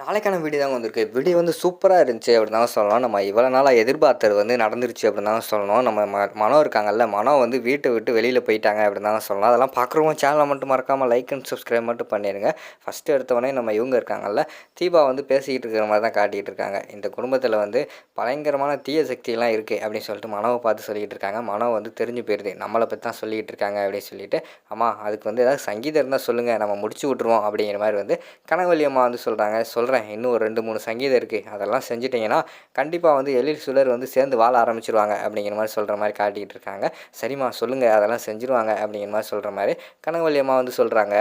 நாளைக்கான வீடியோ தாங்க வந்திருக்கு. வீடியோ வந்து சூப்பராக இருந்துச்சு அப்படின்னு தான் சொல்லலாம் நம்ம இவ்வளோ நாளாக எதிர்பார்த்தது வந்து நடந்துருச்சு அப்படின்னு தான் சொல்லணும். நம்ம ம மனம் இருக்காங்கல்ல மனம் வந்து வீட்டை விட்டு வெளியில் போயிட்டாங்க அப்படின்னு தான் சொல்லலாம் அதெல்லாம் பார்க்குறவங்க சேனலை மட்டும் மறக்காமல் லைக் அண்ட் சப்ஸ்கிரைப் மட்டும் பண்ணிடுங்க ஃபஸ்ட்டு எடுத்தவொடனே நம்ம இவங்க இருக்காங்கல்ல தீபா வந்து பேசிக்கிட்டு இருக்கிற மாதிரி தான் காட்டிகிட்டு இருக்காங்க. இந்த குடும்பத்தில் வந்து பயங்கரமான தீய சக்தியெல்லாம் இருக்குது அப்படின்னு சொல்லிட்டு மனவை பார்த்து சொல்லிகிட்டு இருக்காங்க. மனம் வந்து தெரிஞ்சு போயிடுது நம்மளை பற்றி தான் சொல்லிகிட்டு இருக்காங்க அப்படின்னு சொல்லிட்டு அம்மா அதுக்கு வந்து ஏதாவது சங்கீதம் இருந்தால் சொல்லுங்கள் நம்ம முடிச்சு விட்ருவோம் அப்படிங்கிற மாதிரி வந்து கனகவல்லி அம்மா வந்து சொல்கிறாங்க சொல்கிறேன் இன்னும் ஒரு ரெண்டு மூணு சங்கீதம் இருக்குது அதெல்லாம் செஞ்சிட்டிங்கன்னா கண்டிப்பாக வந்து எழில் சுழர் வந்து சேர்ந்து வாழ ஆரம்பிச்சிருவாங்க அப்படிங்கிற மாதிரி சொல்கிற மாதிரி காட்டிகிட்டு இருக்காங்க. சரிம்மா சொல்லுங்கள் அதெல்லாம் செஞ்சுருவாங்க அப்படிங்கிற மாதிரி சொல்கிற மாதிரி கனகவல்லியம்மா வந்து சொல்கிறாங்க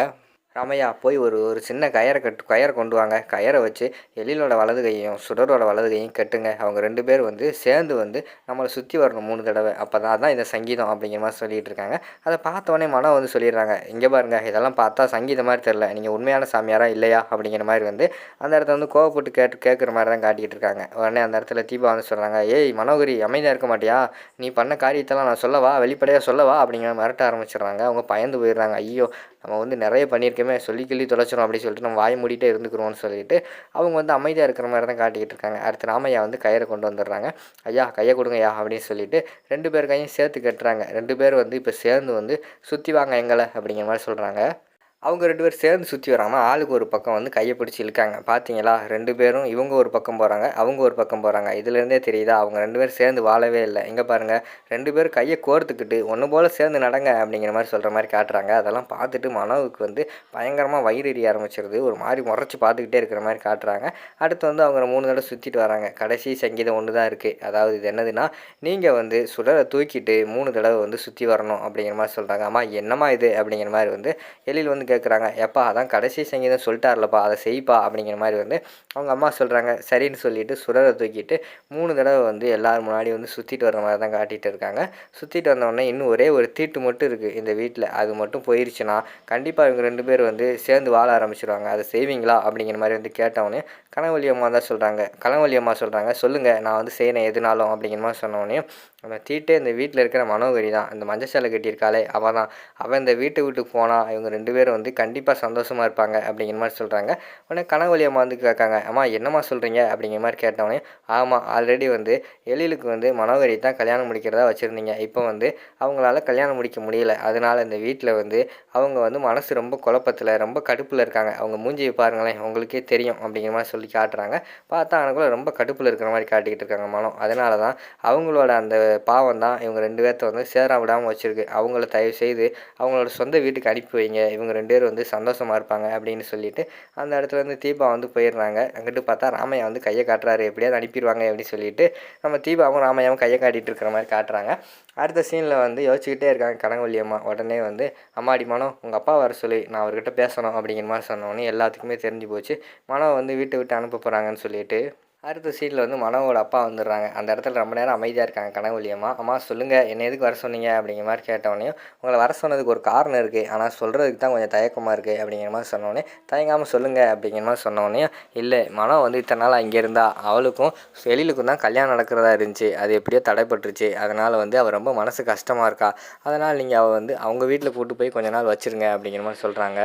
ராமையா போய் ஒரு ஒரு சின்ன கயரை கட்டு கயரை கொண்டு வாங்க. கயரை வச்சு எழிலோட வலது கையையும் சுடரோட வலது கையும் கட்டுங்க. அவங்க ரெண்டு பேர் வந்து சேர்ந்து வந்து நம்மளை சுற்றி வரணும் மூணு தடவை. அப்போ தான் அதான் இந்த சங்கீதம் அப்படிங்கிற மாதிரி சொல்லிகிட்டு இருக்காங்க. அதை பார்த்தோன்னே மனம் வந்து சொல்லிடுறாங்க. இங்கே பாருங்க இதெல்லாம் பார்த்தா சங்கீதம் மாதிரி தெரில நீங்கள் உண்மையான சாமியாரா இல்லையா அப்படிங்கிற மாதிரி வந்து அந்த இடத்த வந்து கோவப்பட்டு கேட்டு கேட்குற மாதிரி தான் காட்டிக்கிட்டு இருக்காங்க. உடனே அந்த இடத்துல தீபா வந்து சொல்கிறாங்க ஏய் மனோகரி அமைதியாக இருக்க மாட்டியா? நீ பண்ண காரியத்தெல்லாம் நான் சொல்லவா? வெளிப்படையாக சொல்லவா? அப்படிங்கிற மிரட்ட ஆரம்பிச்சிடுறாங்க. அவங்க பயந்து போயிடுறாங்க. ஐயோ நம்ம வந்து நிறைய பண்ணியிருக்கோமே சொல்லி கிள்ளி தொலைச்சிரும் அப்படின்னு சொல்லிட்டு நம்ம வாய் மூடிட்டே இருந்துக்கிறோம்னு சொல்லிட்டு அவங்க வந்து அமைதியாக இருக்கிற மாதிரி தான் காட்டிக்கிட்டு இருக்காங்க. அடுத்து ராமையா வந்து கயிறை கொண்டு வந்துடுறாங்க. ஐயா கையை கொடுங்கய்யா அப்படின்னு சொல்லிட்டு ரெண்டு பேர் கையும் சேர்த்து கட்டுறாங்க. ரெண்டு பேர் வந்து இப்போ சேர்ந்து வந்து சுற்றி வாங்க எங்களை அப்படிங்கிற மாதிரி சொல்கிறாங்க அவங்க ரெண்டு பேர் சேர்ந்து சுற்றி வராமல் ஆளுக்கு ஒரு பக்கம் வந்து கையை பிடிச்சி இழுக்காங்க. பார்த்தீங்களா ரெண்டு பேரும் இவங்க ஒரு பக்கம் போகிறாங்க அவங்க ஒரு பக்கம் போகிறாங்க இதுலேருந்தே தெரியுதா? அவங்க ரெண்டு பேரும் சேர்ந்து வாழவே இல்லை. இங்கே பாருங்கள் ரெண்டு பேரும் கையை கோர்த்துக்கிட்டு ஒன்று போல் சேர்ந்து நடங்க அப்படிங்கிற மாதிரி சொல்கிற மாதிரி காட்டுறாங்க. அதெல்லாம் பார்த்துட்டு மனோவுக்கு வந்து பயங்கரமாக வயிறு எரிய ஆரம்பிச்சிருது. ஒரு மாதிரி முறைச்சி பார்த்துக்கிட்டே இருக்கிற மாதிரி காட்டுறாங்க. அடுத்து வந்து அவங்க மூணு தடவை சுற்றிட்டு வராங்க. கடைசி சங்கீதம் ஒன்று தான் இருக்குது அதாவது இது என்னதுன்னா நீங்கள் வந்து சுடரை தூக்கிட்டு மூணு தடவை வந்து சுற்றி வரணும் அப்படிங்கிற மாதிரி சொல்கிறாங்க அம்மா என்னம்மா இது? அப்படிங்கிற மாதிரி வந்து எழில் வந்து கேட்குறாங்க எப்பா அதான் கடைசி சங்கீதம் சொல்லிட்டார்லப்பா அதை செய்ப்பா அப்படிங்கிற மாதிரி வந்து அவங்க அம்மா சொல்கிறாங்க சரின்னு சொல்லிட்டு சுடரை தூக்கிட்டு மூணு தடவை வந்து எல்லோரும் முன்னாடி வந்து சுற்றிட்டு வர மாதிரி தான் காட்டிகிட்டு இருக்காங்க. சுற்றிட்டு வந்தோடனே இன்னும் ஒரே ஒரு தீட்டு மட்டும் இருக்குது இந்த வீட்டில் அது மட்டும் போயிருச்சுன்னா கண்டிப்பாக இவங்க ரெண்டு பேர் வந்து சேர்ந்து வாழ ஆரம்பிச்சிருவாங்க. அதை செய்வீங்களா அப்படிங்கிற மாதிரி வந்து கேட்டவொடனே கனவழி அம்மா தான் சொல்கிறாங்க கனவழி அம்மா சொல்கிறாங்க சொல்லுங்கள் நான் வந்து செய்யணும் எதுனாலும் அப்படிங்கிற மாதிரி சொன்னோடனே அந்த தீட்டே இந்த வீட்டில் இருக்கிற மனோகரி தான். இந்த மஞ்சள் சேலை கட்டியிருக்காளே அவள் தான். அவள் இந்த வீட்டை விட்டு போனால் இவங்க ரெண்டு பேரும் வந்து கண்டிப்பாக சந்தோஷமாக இருப்பாங்க அப்படிங்கிற மாதிரி சொல்கிறாங்க உடனே கனவழி அம்மா வந்து கேட்காங்க அம்மா என்னம்மா சொல்கிறீங்க அப்படிங்கிற மாதிரி கேட்டவொடனே ஆமாம் ஆல்ரெடி வந்து எழிலுக்கு வந்து மனோகரி தான் கல்யாணம் முடிக்கிறதா வச்சுருந்தீங்க. இப்போ வந்து அவங்களால கல்யாணம் முடிக்க முடியல. அதனால் இந்த வீட்டில் வந்து அவங்க வந்து மனசு ரொம்ப குழப்பத்தில் ரொம்ப கடுப்பில் இருக்காங்க. அவங்க மூஞ்சியை பாருங்களேன் உங்களுக்கே தெரியும் அப்படிங்கிற மாதிரி சொல்லி காட்டுறாங்க. பார்த்தா அவனுக்குள்ள ரொம்ப கடுப்பில் இருக்கிற மாதிரி காட்டிக்கிட்டு இருக்காங்க மனம். அதனால தான் அவங்களோட அந்த பாவம் தான் இவங்க ரெண்டு பேர்த்த வந்து சேர விடாமல் வச்சுருக்கு. அவங்கள தயவு செய்து அவங்களோட சொந்த வீட்டுக்கு அனுப்பி வைங்க. இவங்க ரெண்டு பேரும் வந்து சந்தோஷமாக இருப்பாங்க அப்படின்னு சொல்லிட்டு அந்த இடத்துல வந்து தீபா வந்து போயிடுறாங்க. அங்கிட்டு பார்த்தா ராமையா வந்து கையை காட்டுறாரு. எப்படியாவது அனுப்பிடுவாங்க அப்படின்னு சொல்லிட்டு நம்ம தீபாவும் ராமையாவும் கையை காட்டிகிட்டு இருக்கிற மாதிரி காட்டுறாங்க. அடுத்த சீனில் வந்து யோசிச்சுக்கிட்டே இருக்காங்க கனகவல்லி அம்மா. உடனே வந்து அம்மாடி மனோ உங்கள் அப்பா வர சொல்லி நான் அவர்கிட்ட பேசணும் அப்படிங்கிற மாதிரி சொன்னோன்னே எல்லாத்துக்குமே தெரிஞ்சு போச்சு. மனோ வந்து வீட்டை விட்டு அனுப்ப போகிறாங்கன்னு சொல்லிட்டு அடுத்த சீட்டில் வந்து மனவோட அப்பா வந்துடுறாங்க. அந்த இடத்துல ரொம்ப நேரம் அமைதியாக இருக்காங்க கனகவல்லி அம்மா அம்மா சொல்லுங்கள் என்ன எதுக்கு வர சொன்னீங்க? அப்படிங்கிற மாதிரி கேட்டவொடனே உங்களை வர சொன்னதுக்கு ஒரு காரணம் இருக்குது ஆனால் சொல்கிறதுக்கு தான் கொஞ்சம் தயக்கமாக இருக்குது அப்படிங்கிற மாதிரி சொன்னோடனே தயங்காமல் சொல்லுங்கள் அப்படிங்கிற மாதிரி சொன்னோடனே இல்லை மனம் வந்து இத்தனை நாள் அங்கே இருந்தா. அவளுக்கும் எழிலுக்கும் தான் கல்யாணம் நடக்கிறதா இருந்துச்சு. அது எப்படியோ தடைப்பட்டுருச்சு. அதனால் வந்து அவள் ரொம்ப மனசு கஷ்டமாக இருக்கா. அதனால் நீங்கள் அவள் வந்து அவங்க வீட்டில் கூட்டு போய் கொஞ்ச நாள் வச்சுருங்க. அப்படிங்கிற மாதிரி சொல்கிறாங்க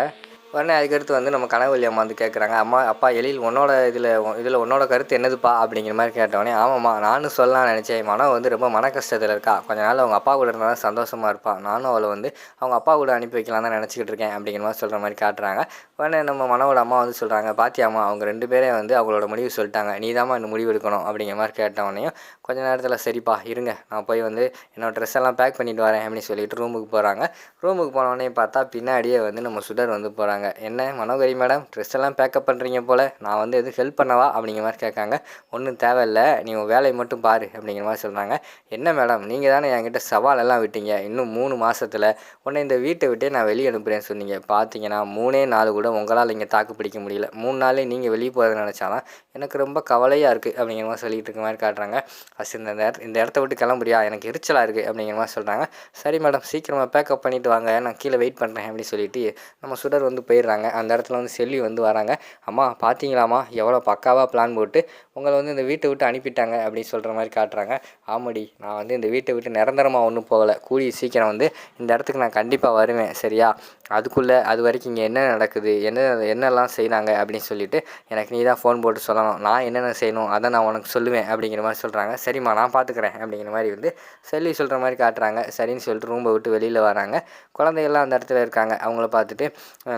உடனே அதுக்கடுத்து வந்து நம்ம கனகவல்லி அம்மா வந்து கேட்குறாங்க அம்மா அப்பா எழில் உன்னோட இதில் இதில் உன்னோட கருத்து என்னதுப்பா? அப்படிங்கிற மாதிரி கேட்டவொடனே ஆமாம்மா நானும் சொல்லலாம் நினச்சேன். மனம் வந்து ரொம்ப மன கஷ்டத்தில் இருக்கா? கொஞ்ச நாள் அவங்க அப்பா கூட இருந்தால் தான் சந்தோஷமாக இருப்பாள் நானும் அவளை வந்து அவங்க அப்பா கூட அனுப்பி வைக்கலாம் தான் நினச்சிக்கிட்டு இருக்கேன். அப்படிங்கிற மாதிரி சொல்கிற மாதிரி காட்டுறாங்க. உடனே நம்ம மனோட அம்மா வந்து சொல்கிறாங்க பாத்தியாம்மா அவங்க ரெண்டு பேரே வந்து அவங்களோட முடிவு சொல்லிட்டாங்க. நீ தாம்மா இந்த முடிவு எடுக்கணும். அப்படிங்கிற மாதிரி கேட்டவொடனையும் கொஞ்ச நேரத்தில் சரிப்பா இருங்க. நான் போய் வந்து என்னோட ட்ரெஸ் எல்லாம் பேக் பண்ணிட்டு வரேன். அப்படின்னு சொல்லிட்டு ரூமுக்கு போகிறாங்க ரூமுக்கு போனோடனே பார்த்தா பின்னாடியே வந்து நம்ம சுடர் வந்து போகிறாங்க என்ன மனோகரி மேடம் ட்ரெஸ் எல்லாம் பேக்கப் பண்ணுறீங்க போல்? நான் வந்து எதுவும் ஹெல்ப் பண்ணவா? அப்படிங்கிற மாதிரி கேட்காங்க. ஒன்றும் தேவையில்ல நீ உன் வேலையை மட்டும் பாரு அப்படிங்கிற மாதிரி சொல்கிறாங்க என்ன மேடம் நீங்கள் தானே என்கிட்ட சவால் எல்லாம் விட்டீங்க. இன்னும் மூணு மாதத்தில் உன்னை இந்த வீட்டை விட்டே நான் வெளியே அனுப்புகிறேன்னு சொன்னீங்க. பார்த்தீங்கன்னா மூணே நாள் கூட உங்களால் இங்கே தாக்கு பிடிக்க முடியல. மூணு நாளே நீங்கள் வெளியே போகிறத நினச்சாலாம் எனக்கு ரொம்ப கவலையாக இருக்குது அப்படிங்கிற மாதிரி சொல்லிகிட்டு இருக்க மாதிரி காட்டுறாங்க. ஃபஸ்ட் இந்த இந்த இடத்த விட்டு கிளம்புறியா? எனக்கு எரிச்சலாக இருக்குது அப்படிங்கிற மாதிரி சொல்கிறாங்க சரி மேடம் சீக்கிரமாக பேக்கப் பண்ணிவிட்டு வாங்க. நான் கீழே வெயிட் பண்ணுறேன் அப்படின்னு சொல்லிட்டு நம்ம சுடர் வந்து போய் போயிடுறாங்க. அந்த இடத்துல வந்து செல்வி வந்து வராங்க. அம்மா பார்த்தீங்களாம்மா எவ்வளோ பக்காவாக பிளான் போட்டு உங்களை வந்து இந்த வீட்டை விட்டு அனுப்பிட்டாங்க அப்படின்னு சொல்கிற மாதிரி காட்டுறாங்க. ஆமாடி நான் வந்து இந்த வீட்டை விட்டு நிரந்தரமாக ஒன்றும் போகலை. கூடிய சீக்கிரம் வந்து இந்த இடத்துக்கு நான் கண்டிப்பாக வருவேன். சரியா? அதுக்குள்ளே அது வரைக்கும் இங்கே என்ன நடக்குது? என்ன என்னெல்லாம் செய்கிறாங்க அப்படின்னு சொல்லிட்டு எனக்கு நீ தான் ஃபோன் போட்டு சொல்லணும். நான் என்னென்ன செய்யணும்? அதை நான் உனக்கு சொல்லுவேன் அப்படிங்கிற மாதிரி சொல்கிறாங்க சரிம்மா நான் பார்த்துக்குறேன் அப்படிங்கிற மாதிரி வந்து செல்வி சொல்கிற மாதிரி காட்டுறாங்க. சரின்னு சொல்லிட்டு ரூம்பை விட்டு வெளியில் வராங்க. குழந்தைகள்லாம் அந்த இடத்துல இருக்காங்க. அவங்கள பார்த்துட்டு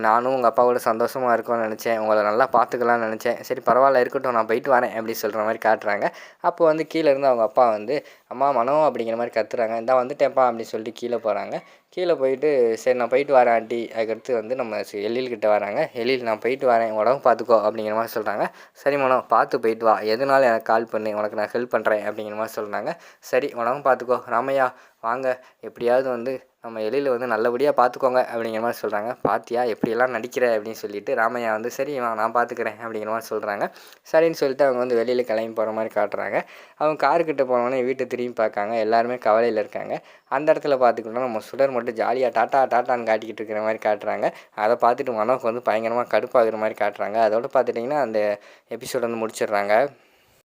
நான் நானும் உங்கள் அப்பாவோட சந்தோஷமாக இருக்கும்னு நினச்சேன். உங்களை நல்லா பார்த்துக்கலாம்னு நினச்சேன். சரி பரவாயில்ல இருக்கட்டும் நான் போயிட்டு வரேன் அப்படி சொல்கிற மாதிரி காட்டுறாங்க. அப்போ வந்து கீழே இருந்து அவங்க அப்பா வந்து அம்மா மனோ அப்படிங்கிற மாதிரி கத்துறாங்க. இந்தா வந்துட்டேன்ப்பா அப்படின்னு சொல்லிட்டு கீழே போகிறாங்க கீழே போயிட்டு சரி நான் போயிட்டு வரேன் ஆண்டி. அதுக்கடுத்து வந்து நம்ம சி- எழில் வராங்க. எழில் நான் போயிட்டு வரேன் உடம்பு பார்த்துக்கோ அப்படிங்கிற மாதிரி சொல்கிறாங்க சரி மனம் பார்த்து போயிட்டு வா. எதுனாலும் எனக்கு கால் பண்ணு உனக்கு நான் ஹெல்ப் பண்ணுறேன் அப்படிங்கிற மாதிரி சொல்கிறாங்க சரி உடம்பு பார்த்துக்கோ. ராமையா வாங்க. எப்படியாவது வந்து நம்ம எழில வந்து நல்லபடியாக பார்த்துக்கோங்க அப்படிங்கிற மாதிரி சொல்கிறாங்க பாத்தியா எப்படியெல்லாம் நடிக்கிற அப்படின்னு சொல்லிட்டு ராமையா வந்து சரி நான் பார்த்துக்கிறேன் அப்படிங்கிற மாதிரி சொல்கிறாங்க சரின்னு சொல்லிட்டு அவங்க வந்து வெளியில் கிளம்பி போகிற மாதிரி காட்டுறாங்க. அவங்க காருக்கிட்ட போனோடனே வீட்டை திரும்பி பார்க்காங்க. எல்லாருமே கவலையில் இருக்காங்க. அந்த இடத்துல பார்த்துக்கிட்டோம்னா நம்ம சுடர் மட்டும் ஜாலியாக டாட்டா டாட்டான்னு காட்டிக்கிட்டு இருக்கிற மாதிரி காட்டுறாங்க. அதை பார்த்துட்டு மனோக்கு வந்து பயங்கரமாக கடுப்பாகிற மாதிரி காட்டுறாங்க. அதோட பார்த்துட்டிங்கன்னா அந்த எபிசோட் வந்து முடிச்சிடுறாங்க.